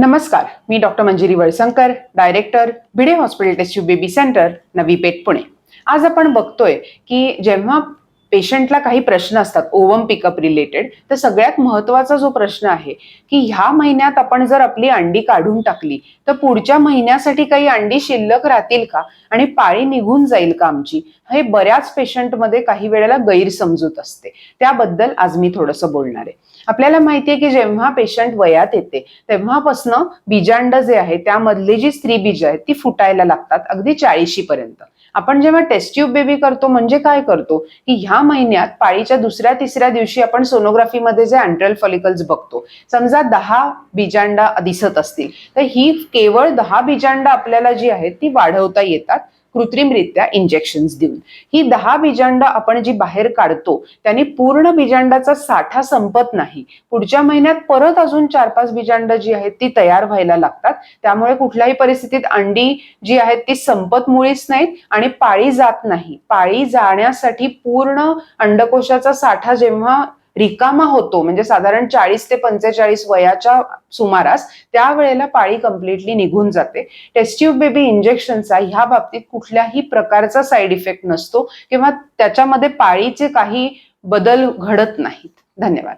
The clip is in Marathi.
नमस्कार मी doctor Manjiri Walsankar director Bhide hospital test tube baby centre Navi Peth Pune. आज आपण बघतोय की जेव्हा पेशंटला काही प्रश्न असतात ओवम पिकअप रिलेटेड तर सगळ्यात महत्त्वाचा जो प्रश्न आहे की ह्या महिन्यात आपण जर आपली अंडी काढून टाकली तर पुढच्या महिन्यासाठी काही अंडी शिल्लक राहतील का? आणि पाळी निघून जाईल का आमची? हे बऱ्याच पेशंटमध्ये काही वेळेला गैरसमजूत असते. त्याबद्दल आज मी थोडंसं बोलणार आहे. आपल्याला माहिती आहे की जेव्हा पेशंट वयात येते तेव्हापासनं बीजांड जे आहे त्यामधली जी स्त्री बीज आहेत ती फुटायला लागतात अगदी चाळीशी पर्यंत आपण जेव्हा टेस्ट्यूब बेबी करतो म्हणजे काय करतो? की ह्या महिन्यात पाळीच्या दुसऱ्या तिसऱ्या दिवशी आपण सोनोग्राफीमध्ये जे अँट्रल फॉलिकल्स बघतो समजा दहा बीजांडा दिसत असतील तर ही केवळ दहा बीजांडा आपल्याला जी आहेत ती वाढवता येतात. कृत्रिमरित्या इंजेक्शन्स देऊन. ही दहा बीजांड आपण जी बाहेर काढतो त्याने पूर्ण बीजांडाचा साठा संपत नाही. पुढच्या महिन्यात परत अजून चार पाच बीजांड जी आहेत ती तयार व्हायला लागतात. त्यामुळे कुठल्याही परिस्थितीत अंडी जी आहेत ती संपत मुळीच नाहीत आणि पाळी जात नाही. पाळी जाण्यासाठी पूर्ण अंडकोशाचा साठा जेव्हा रिकामा होतो म्हणजे साधारण चाळीस ते पंचेचाळीस वयाच्या सुमारास त्यावेळेला पाळी कम्प्लिटली निघून जाते. टेस्ट्यूब बेबी इंजेक्शनचा ह्या बाबतीत कुठल्याही प्रकारचा साईड इफेक्ट नसतो किंवा त्याच्यामध्ये पाळीचे काही बदल घडत नाहीत. धन्यवाद.